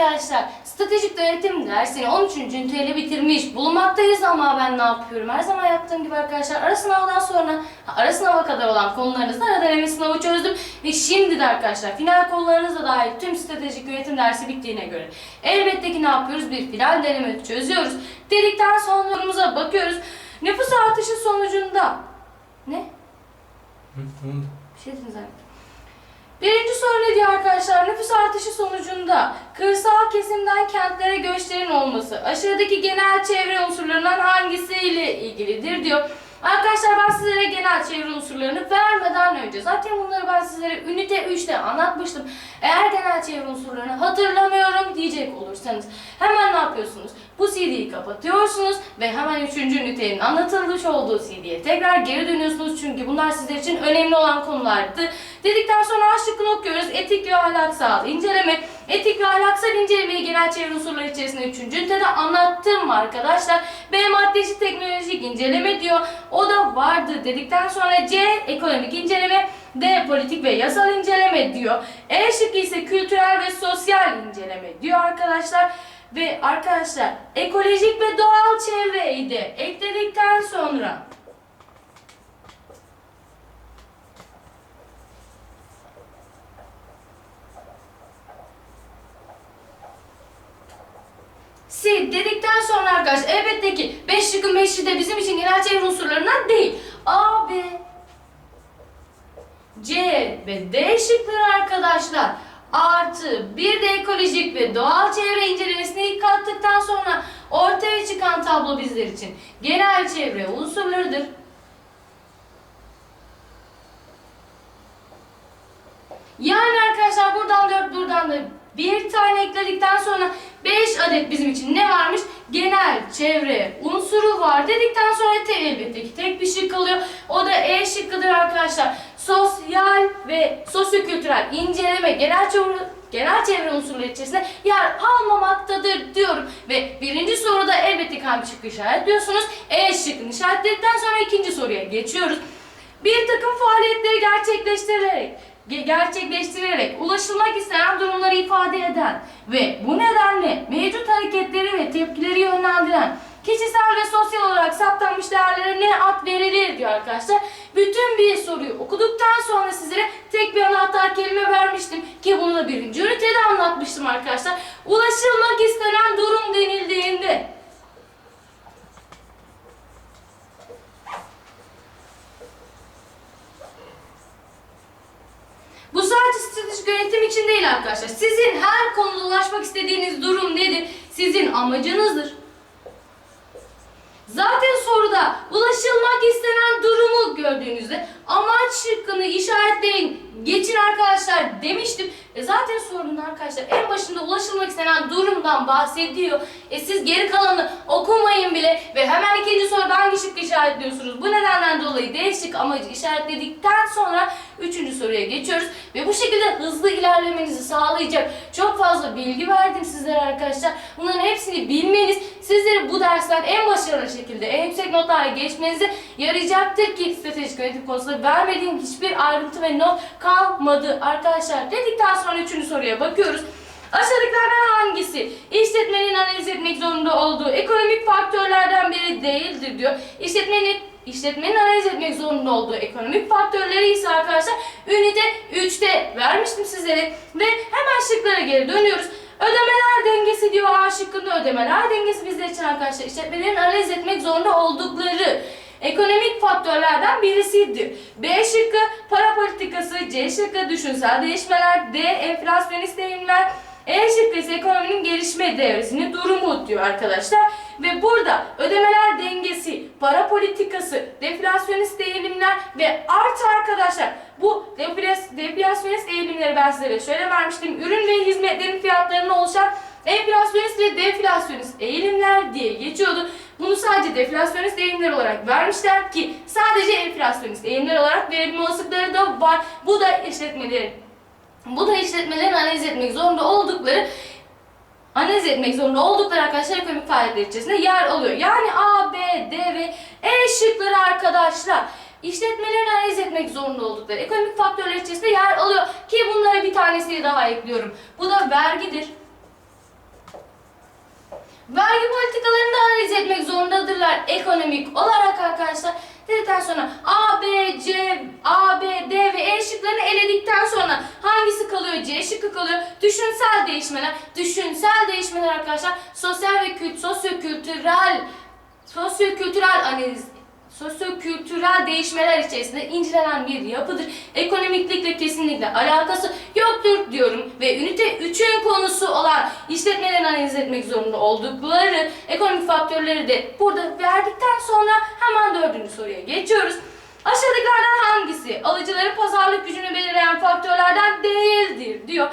arkadaşlar stratejik yönetim dersini 13. üniteyle bitirmiş bulunmaktayız ama ben ne yapıyorum? Her zaman yaptığım gibi arkadaşlar ara sınavdan sonra ara sınava kadar olan konularınızda ara deneme sınavı çözdüm ve şimdi de arkadaşlar final konularınızla dahil tüm stratejik yönetim dersi bittiğine göre elbette ki ne yapıyoruz? Bir final deneme çözüyoruz. Dedikten sonra sorumuza bakıyoruz. Nüfus artışı sonucunda ne? Bir şey dediniz. Birinci soru ne diyor arkadaşlar? Nüfus artışı sonucunda kırsal kesimden kentlere göçlerin olması aşağıdaki genel çevre unsurlarından hangisiyle ilgilidir diyor. Arkadaşlar ben sizlere genel çevre unsurlarını vermeden önce zaten bunları ben sizlere ünite 3'te anlatmıştım. Eğer genel çevre unsurlarını hatırlamıyorum diyecek olursanız hemen ne yapıyorsunuz? Bu CD'yi kapatıyorsunuz ve hemen 3. ünitenin anlatılmış olduğu CD'ye tekrar geri dönüyorsunuz çünkü bunlar sizler için önemli olan konulardı. Dedikten sonra A şıkkını okuyoruz. Etik ve ahlaksal inceleme. Etik ve ahlaksal incelemeyi genel çevre unsurları içerisinde 3. ünitede anlattım arkadaşlar. B madde eşit teknolojik inceleme diyor. O da vardı dedikten sonra C ekonomik inceleme. D politik ve yasal inceleme diyor. E şıkkı ise kültürel ve sosyal inceleme diyor arkadaşlar. Ve arkadaşlar ekolojik ve doğal çevreyi de ekledikten sonra Sil dedikten sonra arkadaşlar elbette ki 5 şıkkın 5'i de bizim için genel çevre unsurlarından değil. A, B, C ve D şıkları arkadaşlar artı bir de ekolojik ve doğal çevre incelemesine ilk kattıktan sonra ortaya çıkan tablo bizler için genel çevre unsurlarıdır. Yani arkadaşlar buradan 4 buradan da bir tane ekledikten sonra 5 adet bizim için ne varmış? Genel çevre unsuru var dedikten sonra te elbette ki tek bir şık kalıyor. O da E şıkkıdır arkadaşlar. Sosyal ve sosyokültürel inceleme genel çevre genel çevre unsurları içerisinde yer almamaktadır diyorum. Ve birinci soruda elbette ki hangi şıkkı işaretliyorsunuz? E şıkkını işaretledikten sonra ikinci soruya geçiyoruz. Bir takım faaliyetleri gerçekleştirerek ge- gerçekleştirerek ulaşılmak istenen durumları ifade eden ve bu nedenle mevcut hareketleri ve tepkileri yönlendiren kişisel ve sosyal olarak saptanmış değerlere ne ad verilir diyor arkadaşlar. Bütün bir soruyu okuduktan sonra sizlere tek bir anahtar kelime vermiştim ki bunu da birinci ünitede anlatmıştım arkadaşlar. Ulaşılmak istenen durum denildiğinde Bu sadece stratejik yönetim için değil arkadaşlar. Sizin her konuda ulaşmak istediğiniz durum nedir? Sizin amacınızdır. Zaten soruda ulaşılmak istenen durumu gördüğünüzde amaç şıkkını işaretleyin, geçin arkadaşlar demiştim. E zaten sorunun arkadaşlar en başında ulaşılmak istenen durumdan bahsediyor. E siz geri kalanı okumayın bile ve hemen ikinci soruda hangi şıkkı işaretliyorsunuz? Bu nedenden dolayı D şık amacı işaretledikten sonra üçüncü soruya geçiyoruz. Ve bu şekilde hızlı ilerlemenizi sağlayacak çok fazla bilgi verdim sizlere arkadaşlar. Bunların hepsini bilmeniz sizleri bu dersten en başarılı şekilde en yüksek notlarla geçmenize yarayacaktır ki stratejik yönetim konusunda vermediğim hiçbir ayrıntı ve not kalmadı arkadaşlar. Dedikten sonra üçüncü soruya bakıyoruz. Aşağıdakilerden hangisi işletmenin analiz etmek zorunda olduğu ekonomik faktörlerden biri değildir diyor. İşletmenin işletmenin analiz etmek zorunda olduğu ekonomik faktörleri ise arkadaşlar ünite 3'te vermiştim sizlere ve hemen şıklara geri dönüyoruz. Ödemeler dengesi diyor A şıkkında ödemeler dengesi bizler için arkadaşlar işletmelerin analiz etmek zorunda oldukları ekonomik faktörlerden birisidir. B şıkkı para politikası, C şıkkı düşünsel değişmeler, D enflasyonist eğilimler, E şıkkı ise ekonominin gelişme devresinin durumu diyor arkadaşlar. Ve burada ödemeler dengesi, para politikası, deflasyonist eğilimler ve artı arkadaşlar bu deflas- deflasyonist eğilimleri ben sizlere şöyle vermiştim. Ürün ve hizmetlerin fiyatlarının oluşan enflasyonist ve deflasyonist eğilimler diye geçiyordu. Bunu sadece deflasyonist eğilimler olarak vermişler ki sadece enflasyonist eğilimler olarak verilme olasılıkları da var. Bu da işletmelerin bu da işletmelerin analiz etmek zorunda oldukları analiz etmek zorunda oldukları arkadaşlar ekonomik faaliyetler içerisinde yer alıyor. Yani A, B, D ve E şıkları arkadaşlar işletmelerin analiz etmek zorunda oldukları ekonomik faktörler içerisinde yer alıyor. Ki bunlara bir tanesini daha ekliyorum. Bu da vergidir. Vergi politikalarını da analiz etmek zorundadırlar ekonomik olarak arkadaşlar. Dedikten sonra A, B, C, A, B, D ve E şıklarını eledikten sonra hangisi kalıyor? C şıkkı kalıyor. Düşünsel değişmeler. Düşünsel değişmeler arkadaşlar sosyal ve kült, sosyokültürel sosyokültürel analiz sosyokültürel değişmeler içerisinde incelenen bir yapıdır. Ekonomiklikle kesinlikle alakası yoktur diyorum ve ünite 3'ün konusu olan işletmelerin analiz etmek zorunda oldukları ekonomik faktörleri de burada verdikten sonra hemen dördüncü soruya geçiyoruz. Aşağıdakilerden hangisi alıcıların pazarlık gücünü belirleyen faktörlerden değildir diyor.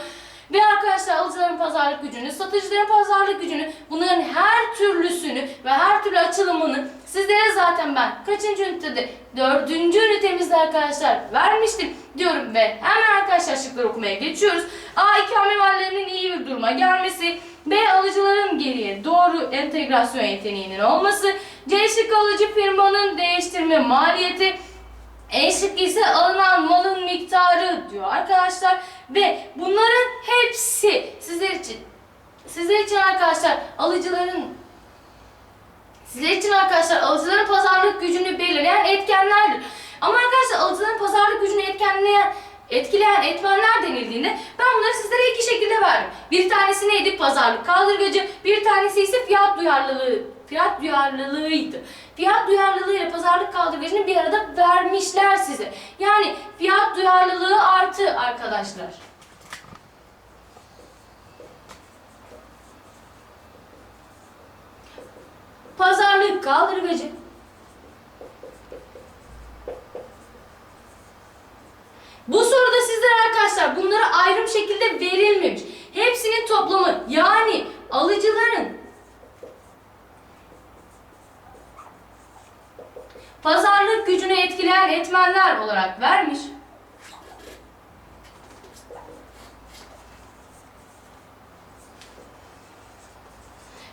Ve arkadaşlar alıcıların pazarlık gücünü, satıcıların pazarlık gücünü, bunların her türlüsünü ve her türlü açılımını sizlere zaten ben kaçıncı ünitede? Dördüncü ünitemizde arkadaşlar vermiştim diyorum ve hemen arkadaşlar şıkları okumaya geçiyoruz. A. İkame mallarının iyi bir duruma gelmesi. B. Alıcıların geriye doğru entegrasyon yeteneğinin olması. C. Şık alıcı firmanın değiştirme maliyeti. E şıkkı ise alınan malın miktarı diyor arkadaşlar. Ve bunların hepsi sizler için sizler için arkadaşlar alıcıların sizler için arkadaşlar alıcıların pazarlık gücünü belirleyen etkenlerdir. Ama arkadaşlar alıcıların pazarlık gücünü etkenleyen etkileyen etmenler denildiğinde ben bunları sizlere iki şekilde verdim. Bir tanesi neydi? Pazarlık kaldırgacı. Bir tanesi ise fiyat duyarlılığı. Fiyat duyarlılığıydı. Fiyat duyarlılığı ile pazarlık kaldırgacını bir arada vermişler size. Yani fiyat duyarlılığı artı arkadaşlar. Pazarlık kaldırgacı. Bu soruda sizlere arkadaşlar bunları ayrım şekilde verilmemiş. Hepsinin toplamı yani alıcıların pazarlık gücünü etkileyen etmenler olarak vermiş.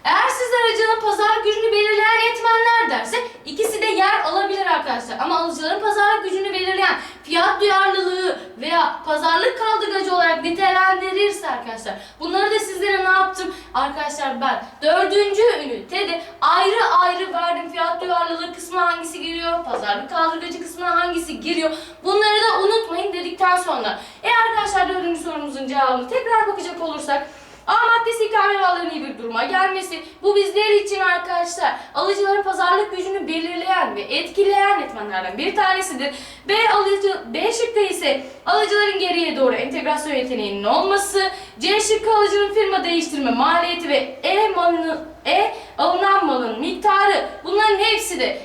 Eğer siz aracının pazarlık gücünü belirleyen etmenler derse ikisi de yer alabilir arkadaşlar. Ama alıcıların pazarlık gücünü belirleyen fiyat duyarlılığı veya pazarlık kaldırgacı olarak nitelendirirse arkadaşlar bunları da sizlere ne yaptım? Arkadaşlar ben dördüncü ünitede ayrı ayrı verdim. Fiyat duyarlılığı kısmına hangisi giriyor? Pazarlık kaldırgacı kısmına hangisi giriyor? Bunları da unutmayın dedikten sonra. E arkadaşlar dördüncü sorumuzun cevabını tekrar bakacak olursak A maddesi ikame mallarının iyi bir duruma gelmesi. Bu bizler için arkadaşlar alıcıların pazarlık gücünü belirleyen ve etkileyen etmenlerden bir tanesidir. B alıcı B şıkkı ise alıcıların geriye doğru entegrasyon yeteneğinin olması. C şıkkı alıcının firma değiştirme maliyeti ve E malını E alınan malın miktarı. Bunların hepsi de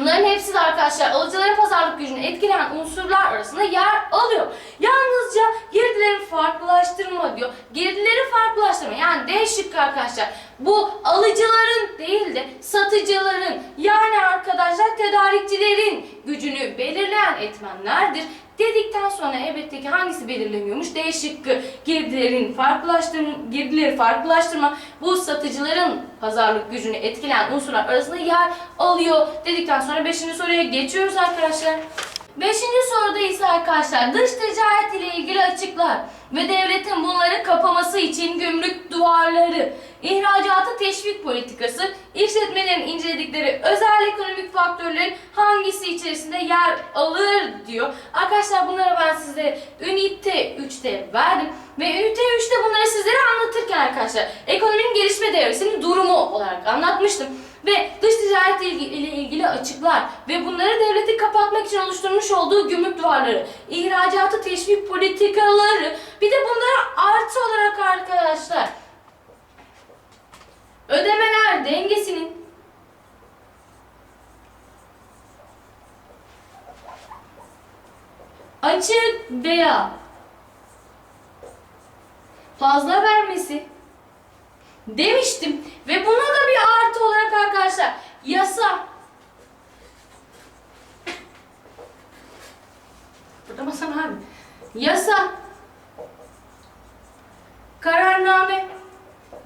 Bunların hepsi de arkadaşlar alıcıların pazarlık gücünü etkileyen unsurlar arasında yer alıyor. Yalnızca girdileri farklılaştırma diyor. Girdileri farklılaştırma yani D şıkkı arkadaşlar. Bu alıcıların değil de satıcıların yani arkadaşlar tedarikçilerin gücünü belirleyen etmenlerdir. Dedikten sonra elbette ki hangisi belirlemiyormuş? D şıkkı girdilerin farklılaştırma, girdileri farklılaştırma bu satıcıların pazarlık gücünü etkileyen unsurlar arasında yer alıyor. Dedikten sonra 5. soruya geçiyoruz arkadaşlar. Beşinci soruda ise arkadaşlar dış ticaret ile ilgili açıklar ve devletin bunları kapaması için gümrük duvarları, ihracatı teşvik politikası, işletmelerin inceledikleri özel ekonomik faktörlerin hangisi içerisinde yer alır diyor. Arkadaşlar bunları ben size ünite 3'te verdim ve ünite 3'te bunları sizlere anlatırken arkadaşlar ekonominin gelişme devresinin durumu olarak anlatmıştım. Ve dış ticaret ile ilgili açıklar ve bunları devleti kapatmak için oluşturmuş olduğu gümrük duvarları, ihracatı teşvik politikaları, bir de bunlara artı olarak arkadaşlar ödemeler dengesinin açık veya fazla vermesi demiştim. Ve buna da bir artı olarak arkadaşlar yasa. Burada masam abi. Yasa. Kararname.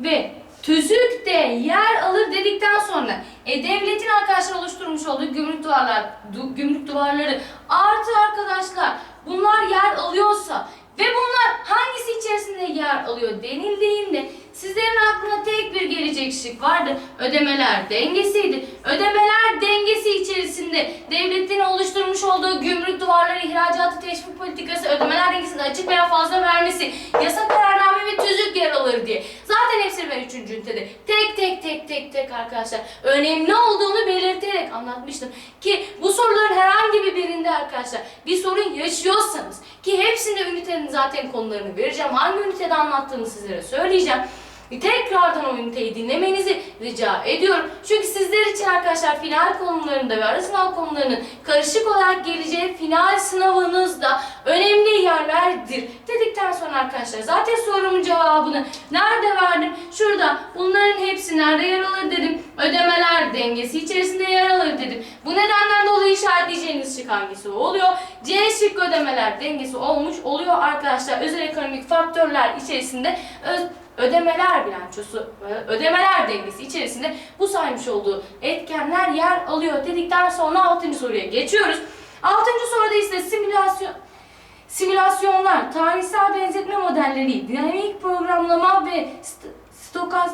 Ve tüzük de yer alır dedikten sonra e, devletin arkadaşlar oluşturmuş olduğu gümrük duvarlar, du- gümrük duvarları artı arkadaşlar bunlar yer alıyorsa Ve bunlar hangisi içerisinde yer alıyor denildiğinde sizlerin aklına tek bir gelecek şık vardı. Ödemeler dengesiydi. Ödemeler dengesi içerisinde devletin oluşturmuş olduğu gümrük duvarları, ihracatı teşvik politikası, ödemeler dengesinde açık veya fazla vermesi, yasa kararname ve tüzük yer alır diye. Zaten hepsini ben 3. ünitede tek tek tek tek tek arkadaşlar önemli olduğunu belirterek anlatmıştım. Ki bu soruların herhangi bir birinde arkadaşlar bir sorun yaşıyorsanız ki hepsinde ünitenin zaten konularını vereceğim. Hangi ünitede anlattığımı sizlere söyleyeceğim. Tekrardan o üniteyi dinlemenizi rica ediyorum. Çünkü sizler için arkadaşlar final konularında ve ara sınav konularının karışık olarak geleceği final sınavınızda önemli yerlerdir. Dedikten sonra arkadaşlar zaten sorumun cevabını nerede verdim? Şurada bunların hepsi nerede yer alır dedim. Ödemeler dengesi içerisinde yer alır dedim. Bu nedenden dolayı işaretleyeceğiniz şık hangisi oluyor? C şık ödemeler dengesi olmuş oluyor arkadaşlar. Özel ekonomik faktörler içerisinde ödemeler bilançosu, e, ödemeler dengesi içerisinde bu saymış olduğu etkenler yer alıyor dedikten sonra 6. soruya geçiyoruz. 6. soruda ise simülasyon simülasyonlar, tarihsel benzetme modelleri, dinamik programlama ve st stokas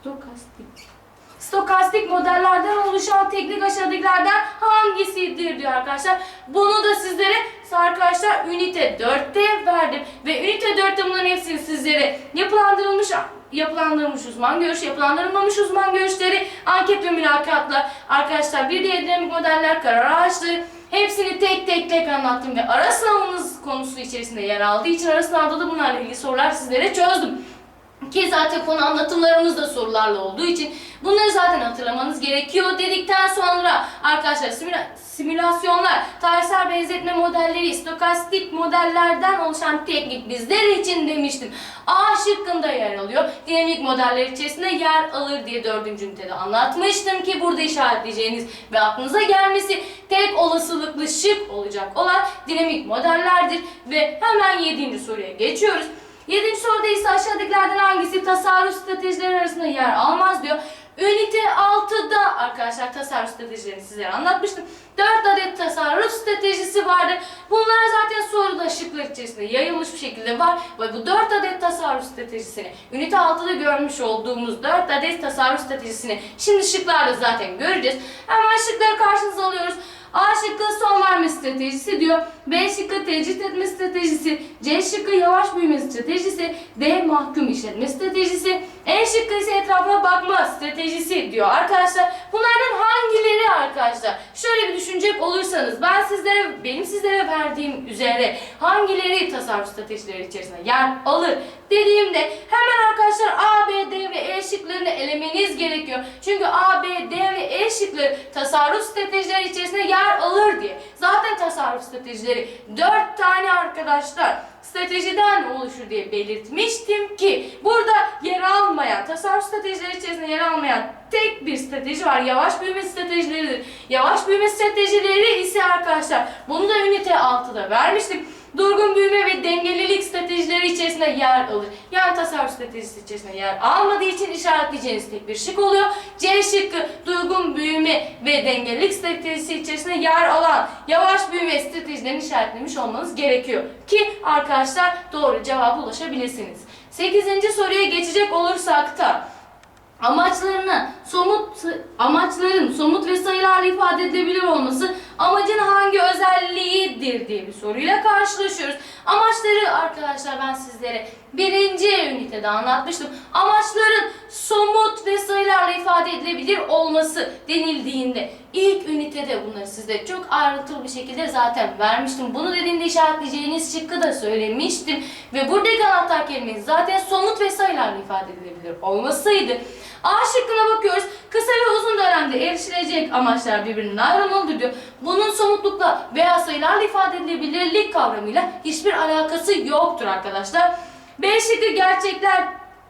stokastik stokastik modellerden oluşan teknik aşağıdakilerden hangisidir diyor arkadaşlar. Bunu da sizlere arkadaşlar ünite 4'te verdim. Ve ünite 4'te bunların hepsini sizlere yapılandırılmış yapılandırılmış uzman görüş, yapılandırılmamış uzman görüşleri, anket ve mülakatla arkadaşlar bir diğer dinamik modeller, karar ağaçları hepsini tek tek tek anlattım ve ara sınavınız konusu içerisinde yer aldığı için ara sınavda da bunlarla ilgili sorular sizlere çözdüm. Ki zaten konu anlatımlarımız da sorularla olduğu için bunları zaten hatırlamanız gerekiyor dedikten sonra arkadaşlar simüla simülasyonlar, tarihsel benzetme modelleri, stokastik modellerden oluşan teknik bizler için demiştim. A şıkkında yer alıyor. Dinamik modeller içerisinde yer alır diye dördüncü ünitede anlatmıştım ki burada işaretleyeceğiniz ve aklınıza gelmesi tek olasılıklı şık olacak olan dinamik modellerdir. Ve hemen yedinci soruya geçiyoruz. Yedinci soruda ise aşağıdakilerden hangisi tasarruf stratejileri arasında yer almaz diyor. Ünite 6'da arkadaşlar tasarruf stratejilerini sizlere anlatmıştım. 4 adet tasarruf stratejisi vardı. Bunlar zaten soruda şıklar içerisinde yayılmış bir şekilde var. Ve bu 4 adet tasarruf stratejisini ünite 6'da görmüş olduğumuz 4 adet tasarruf stratejisini şimdi şıklarda zaten göreceğiz. Hemen şıkları karşınıza alıyoruz. A şıkkı son verme stratejisi diyor. B şıkkı tecrit etme stratejisi. C şıkkı yavaş büyüme stratejisi. D mahkum işletme stratejisi. E şıkkı ise etrafına bakma stratejisi diyor arkadaşlar. Bunlardan hangileri arkadaşlar? Düşünecek olursanız ben sizlere benim sizlere verdiğim üzere hangileri tasarruf stratejileri içerisinde yer alır dediğimde hemen arkadaşlar A, B, D ve E şıklarını elemeniz gerekiyor. Çünkü A, B, D ve E şıkları tasarruf stratejileri içerisinde yer alır diye. Zaten tasarruf stratejileri 4 tane arkadaşlar stratejiden oluşur diye belirtmiştim ki burada yer almayan, tasarruf stratejileri içerisinde yer almayan tek bir strateji var. Yavaş büyüme stratejileridir. Yavaş büyüme stratejileri ise arkadaşlar bunu da ünite 6'da vermiştim. Durgun büyüme ve dengelilik stratejileri içerisinde yer alır. Yani tasarruf stratejisi içerisinde yer almadığı için işaretleyeceğiniz tek bir şık oluyor. C şıkkı durgun büyüme ve dengelilik stratejisi içerisinde yer alan yavaş büyüme stratejilerini işaretlemiş olmanız gerekiyor. Ki arkadaşlar doğru cevaba ulaşabilirsiniz. 8. soruya geçecek olursak da Amaçlarını somut amaçların somut ve sayılarla ifade edilebilir olması amacın hangi özelliğidir diye bir soruyla karşılaşıyoruz. Amaçları arkadaşlar ben sizlere birinci ünitede anlatmıştım. Amaçların somut ve sayılarla ifade edilebilir olması denildiğinde ilk ünitede bunları size çok ayrıntılı bir şekilde zaten vermiştim. Bunu dediğimde işaretleyeceğiniz şıkkı da söylemiştim. Ve buradaki anahtar kelimeniz zaten somut ve sayılarla ifade edilebilir olmasıydı. A şıkkına bakıyoruz. Kısa ve uzun dönemde erişilecek amaçlar birbirinden ayrılmalıdır diyor. Bunun somutlukla veya sayılarla ifade edilebilirlik kavramıyla hiçbir alakası yoktur arkadaşlar. B şıkkı gerçekler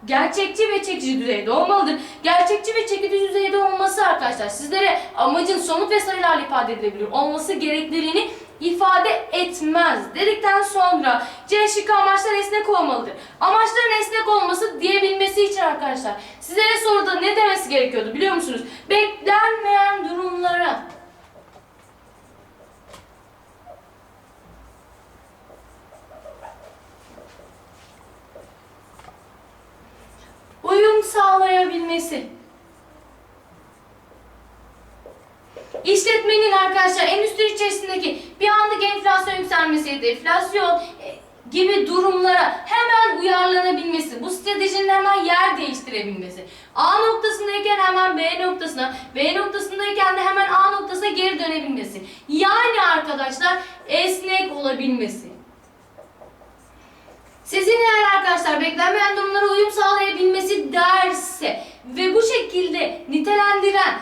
gerçekçi ve çekici düzeyde olmalıdır. Gerçekçi ve çekici düzeyde olması arkadaşlar sizlere amacın somut ve sayılarla ifade edilebilir olması gerekliliğini ifade etmez dedikten sonra C şıkkı amaçlar esnek olmalıdır. Amaçların esnek olması diyebilmesi için arkadaşlar sizlere soruda ne demesi gerekiyordu biliyor musunuz? Beklenmeyen durumlara uyum sağlayabilmesi İşletmenin arkadaşlar endüstri içerisindeki bir anlık enflasyon yükselmesi enflasyon e, gibi durumlara hemen uyarlanabilmesi, bu stratejinin hemen yer değiştirebilmesi. A noktasındayken hemen B noktasına, B noktasındayken de hemen A noktasına geri dönebilmesi. Yani arkadaşlar esnek olabilmesi. Sizin eğer arkadaşlar beklenmeyen durumlara uyum sağlayabilmesi derse ve bu şekilde nitelendiren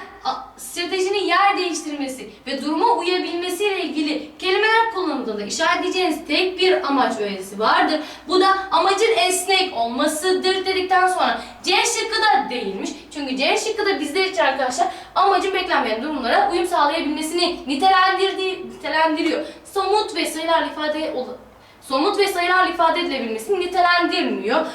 stratejinin yer değiştirmesi ve duruma uyabilmesiyle ilgili kelimeler kullanıldığında işaretleyeceğiniz tek bir amaç öğesi vardır. Bu da amacın esnek olmasıdır dedikten sonra C şıkkı da değilmiş. Çünkü C şıkkı da bizler için arkadaşlar amacın beklenmeyen durumlara uyum sağlayabilmesini nitelendiriyor. Somut ve sayılar ifade somut ve sayılarla ifade edilebilmesini nitelendirmiyor.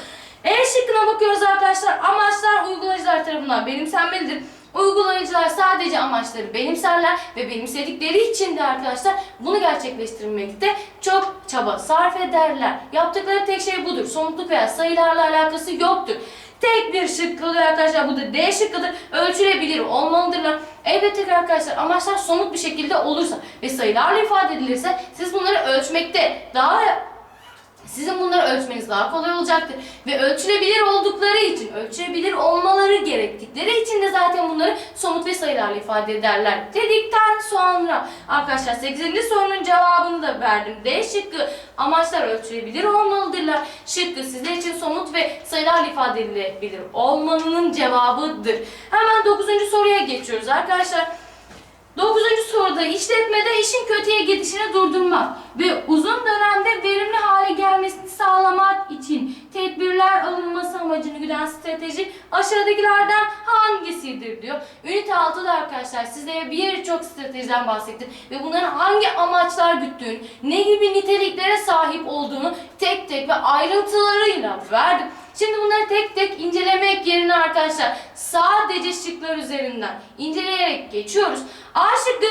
E şıkkına bakıyoruz arkadaşlar. Amaçlar uygulayıcılar tarafından benimsenmelidir. Uygulayıcılar sadece amaçları benimserler ve benimsedikleri için de arkadaşlar bunu gerçekleştirmekte çok çaba sarf ederler. Yaptıkları tek şey budur. Somutluk veya sayılarla alakası yoktur. Tek bir şık kalıyor arkadaşlar. Bu da D şıkkıdır. Ölçülebilir olmalıdırlar. Elbette ki arkadaşlar amaçlar somut bir şekilde olursa ve sayılarla ifade edilirse siz bunları ölçmekte daha sizin bunları ölçmeniz daha kolay olacaktır. Ve ölçülebilir oldukları için, ölçülebilir olmaları gerektikleri için de zaten bunları somut ve sayılarla ifade ederler. Dedikten sonra arkadaşlar 8. sorunun cevabını da verdim. D şıkkı amaçlar ölçülebilir olmalıdırlar. Şıkkı sizler için somut ve sayılarla ifade edilebilir olmanın cevabıdır. Hemen 9. soruya geçiyoruz arkadaşlar. Dokuzuncu soruda işletmede işin kötüye gidişini durdurmak ve uzun dönemde verimli hale gelmesini sağlamak için tedbirler alınması amacını güden strateji aşağıdakilerden hangisidir diyor. Ünite 6'da arkadaşlar sizlere birçok stratejiden bahsettim ve bunların hangi amaçlar güttüğünü, ne gibi niteliklere sahip olduğunu tek tek ve ayrıntılarıyla verdim. Şimdi bunları tek tek incelemek yerine arkadaşlar sadece şıklar üzerinden inceleyerek geçiyoruz. A şıkkı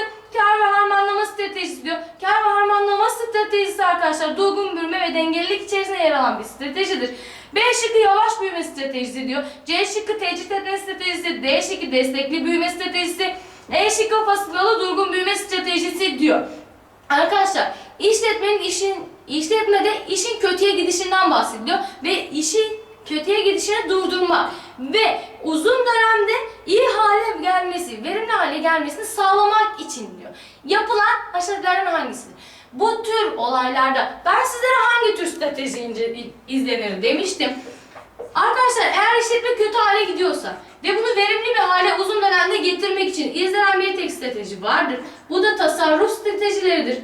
kar ve harmanlama stratejisi diyor. Kar ve harmanlama stratejisi arkadaşlar durgun büyüme ve dengelilik içerisinde yer alan bir stratejidir. B şıkkı yavaş büyüme stratejisi diyor. C şıkkı tecrit etme stratejisi, D şıkkı destekli büyüme stratejisi, E şıkkı fasılalı durgun büyüme stratejisi diyor. Arkadaşlar işletmenin işin işletmede işin kötüye gidişinden bahsediyor ve işi kötüye gidişini durdurmak ve uzun dönemde iyi hale gelmesi, verimli hale gelmesini sağlamak için diyor. Yapılan aşağıdakilerden hangisidir? Bu tür olaylarda ben sizlere hangi tür strateji izlenir demiştim. Arkadaşlar eğer işletme kötü hale gidiyorsa ve bunu verimli bir hale uzun dönemde getirmek için izlenen bir tek strateji vardır. Bu da tasarruf stratejileridir.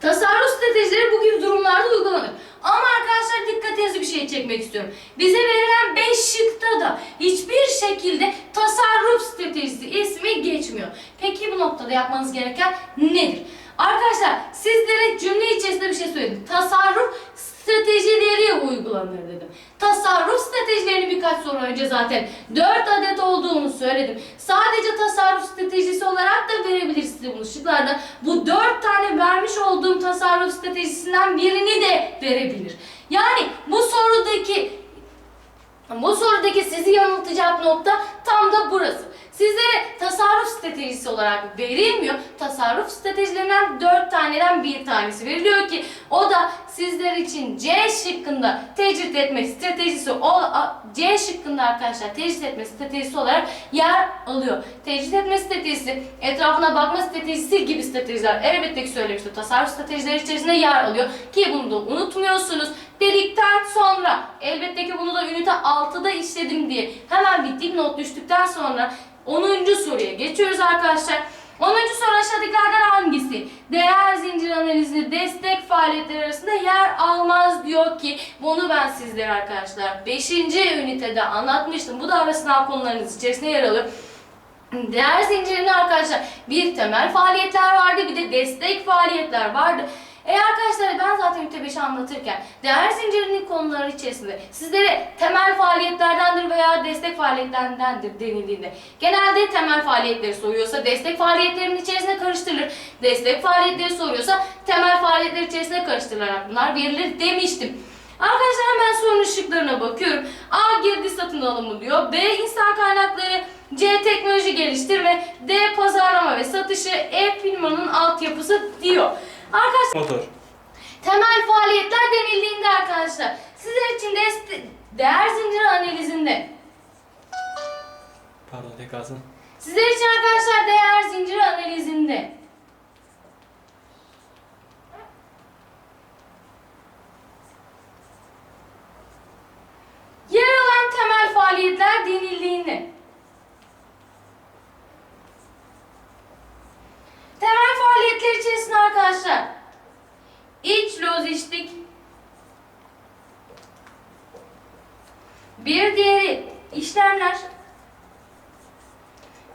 Tasarruf stratejileri bu gibi durumlarda uygulanır. Ama arkadaşlar dikkatinizi bir şey çekmek istiyorum. Bize verilen 5 şıkta da hiçbir şekilde tasarruf stratejisi ismi geçmiyor. Peki bu noktada yapmanız gereken nedir? Arkadaşlar sizlere cümle içerisinde bir şey söyledim. Tasarruf stratejileri uygulanır dedim. Tasarruf stratejilerini birkaç soru önce zaten 4 adet olduğunu söyledim. Sadece tasarruf stratejisi olarak da verebilirsiniz bunu şıklarda. Bu 4 tane vermiş olduğum tasarruf stratejisinden birini de verebilir. Yani bu sorudaki bu sorudaki sizi yanıltacak nokta tam da burası. Sizlere tasarruf stratejisi olarak verilmiyor. Tasarruf stratejilerinden dört taneden bir tanesi veriliyor ki o da sizler için C şıkkında tecrit etme stratejisi o C şıkkında arkadaşlar tecrit etme stratejisi olarak yer alıyor. Tecrit etme stratejisi, etrafına bakma stratejisi gibi stratejiler elbette ki söylemiştim. Tasarruf stratejileri içerisinde yer alıyor ki bunu da unutmuyorsunuz dedikten sonra elbette ki bunu da ünite 6'da işledim diye hemen bir dipnot düştükten sonra 10. soruya geçiyoruz arkadaşlar. 10. soru aşağıdakilerden hangisi? Değer zincir analizi destek faaliyetleri arasında yer almaz diyor ki bunu ben sizlere arkadaşlar 5. ünitede anlatmıştım. Bu da ara sınav konularınız içerisinde yer alıyor. Değer zincirinde arkadaşlar bir temel faaliyetler vardı bir de destek faaliyetler vardı. E arkadaşlar ben zaten ünite 5'i anlatırken değer zincirinin konuları içerisinde sizlere temel faaliyetlerdendir veya destek faaliyetlerindendir denildiğinde genelde temel faaliyetleri soruyorsa destek faaliyetlerinin içerisine karıştırılır. Destek faaliyetleri soruyorsa temel faaliyetler içerisine karıştırılarak bunlar verilir demiştim. Arkadaşlar hemen sorunun şıklarına bakıyorum. A. Girdi satın alımı diyor. B. insan kaynakları. C. Teknoloji geliştirme. D. Pazarlama ve satışı. E. Firmanın altyapısı diyor. Arkadaşlar Motor. temel faaliyetler denildiğinde arkadaşlar sizler için de değer zinciri analizinde Pardon tek kalsın. Sizler için arkadaşlar değer zinciri analizinde yer alan temel faaliyetler denildiğinde temel faaliyetler içerisinde arkadaşlar iç lojistik bir diğeri işlemler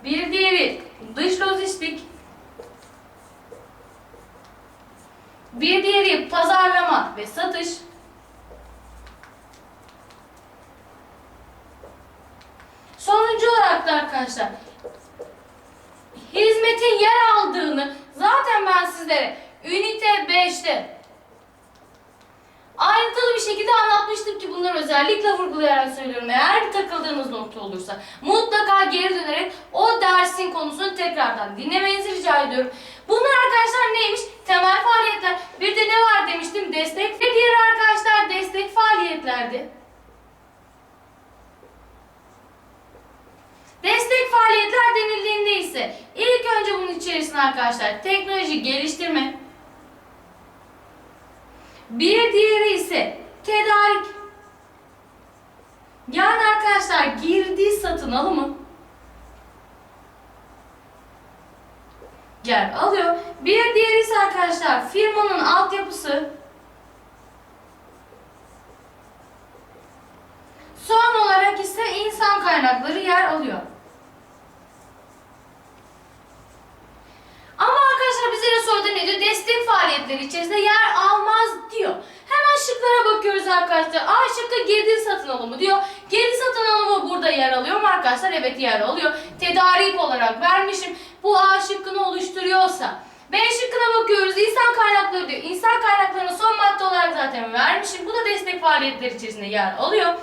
bir diğeri dış lojistik. Bir diğeri pazarlama ve satış. Sonuncu olarak da arkadaşlar hizmetin yer aldığını zaten ben sizlere ünite 5'te ayrıntılı bir şekilde anlatmıştım ki bunları özellikle vurgulayarak söylüyorum. Eğer takıldığınız nokta olursa mutlaka geri dönerek o dersin konusunu tekrardan dinlemenizi rica ediyorum. Bunlar arkadaşlar neymiş? Temel faaliyetler. Bir de ne var demiştim? Destek ve diğer arkadaşlar destek faaliyetlerdi. Destek faaliyetler denildiğinde ise ilk önce bunun içerisinde arkadaşlar teknoloji geliştirme, bir diğeri ise tedarik. Yani arkadaşlar girdi satın alımı yer alıyor. Bir diğeri ise arkadaşlar firmanın altyapısı. Son olarak ise insan kaynakları yer alıyor. Ama arkadaşlar bize de soruda ne diyor? Destek faaliyetleri içerisinde yer almaz diyor. Hemen şıklara bakıyoruz arkadaşlar. A şıkkı girdi satın alımı diyor. Girdi satın alımı burada yer alıyor mu arkadaşlar? Evet yer alıyor. Tedarik olarak vermişim. Bu A şıkkını oluşturuyorsa. B şıkkına bakıyoruz. İnsan kaynakları diyor. İnsan kaynaklarını son madde olarak zaten vermişim. Bu da destek faaliyetleri içerisinde yer alıyor.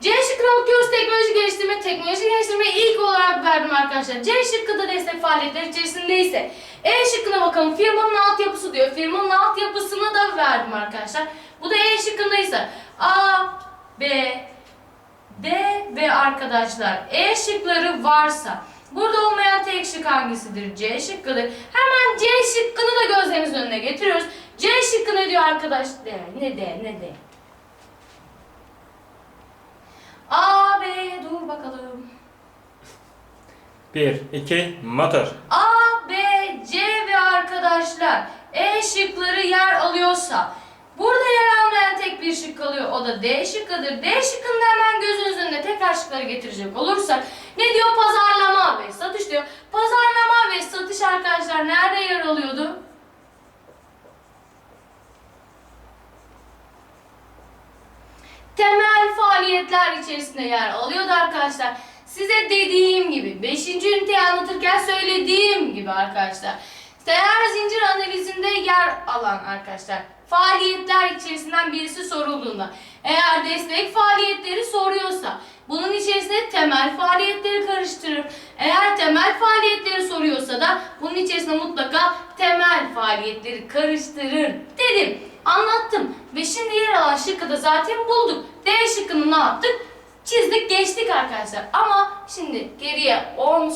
C şıkkına bakıyoruz teknoloji geliştirme. Teknoloji geliştirmeyi ilk olarak verdim arkadaşlar. C şıkkı da destek faaliyetleri içerisindeyse. E şıkkına bakalım. Firmanın altyapısı diyor. Firmanın altyapısını da verdim arkadaşlar. Bu da E şıkkındaysa. A, B, D ve arkadaşlar E şıkları varsa. Burada olmayan tek şık hangisidir? C şıkkıdır. Hemen C şıkkını da gözlerimizin önüne getiriyoruz. C şıkkı ne diyor arkadaş? D, ne D, ne D? A, B, dur bakalım. 1, 2, motor. A, B, C ve arkadaşlar E şıkları yer alıyorsa burada yer almayan tek bir şık kalıyor. O da D şıkkıdır. D şıkkında hemen gözünüzün önüne tekrar şıkları getirecek olursak ne diyor? Pazarlama ve satış diyor. Pazarlama ve satış arkadaşlar nerede yer alıyordu? temel faaliyetler içerisinde yer alıyordu arkadaşlar. Size dediğim gibi 5. üniteyi anlatırken söylediğim gibi arkadaşlar. Değer zincir analizinde yer alan arkadaşlar. Faaliyetler içerisinden birisi sorulduğunda eğer destek faaliyetleri soruyorsa bunun içerisinde temel faaliyetleri karıştırır. Eğer temel faaliyetleri soruyorsa da bunun içerisinde mutlaka temel faaliyetleri karıştırır dedim. Anlattım ve şimdi yer alan şıkkı da zaten bulduk. D şıkkını ne yaptık? Çizdik geçtik arkadaşlar. Ama şimdi geriye 10